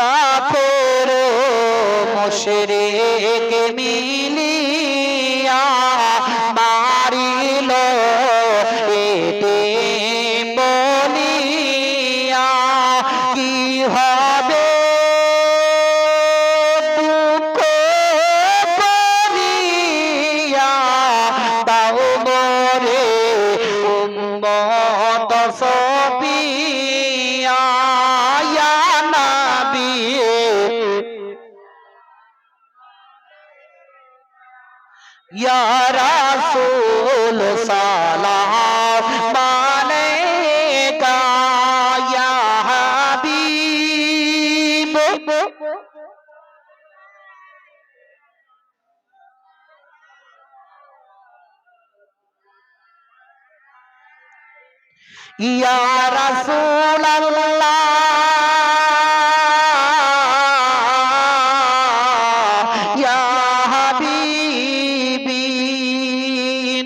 কাফের মুশরিক মিলিয়া মারিল এতে বলিয়া কি হবে তাও মরে উম্মত রাসূল সালাম হাবিব। ইয়া রাসূল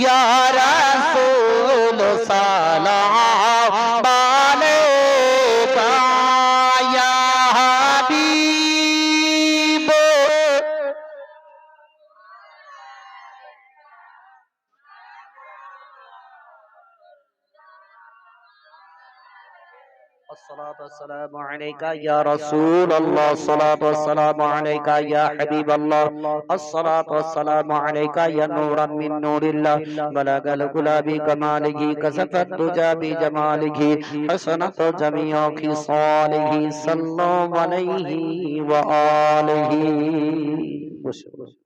ইয়া রাসূল সালাম الصلاة والسلام عليك يا رسول الله الصلاة والسلام عليك يا حبيب الله الصلاة والسلام عليك يا نورا من نور الله بلغ الغلا بكماله كسف الدجى بجماله حسنة جميع خصاله صلى الله عليه وآله وسلم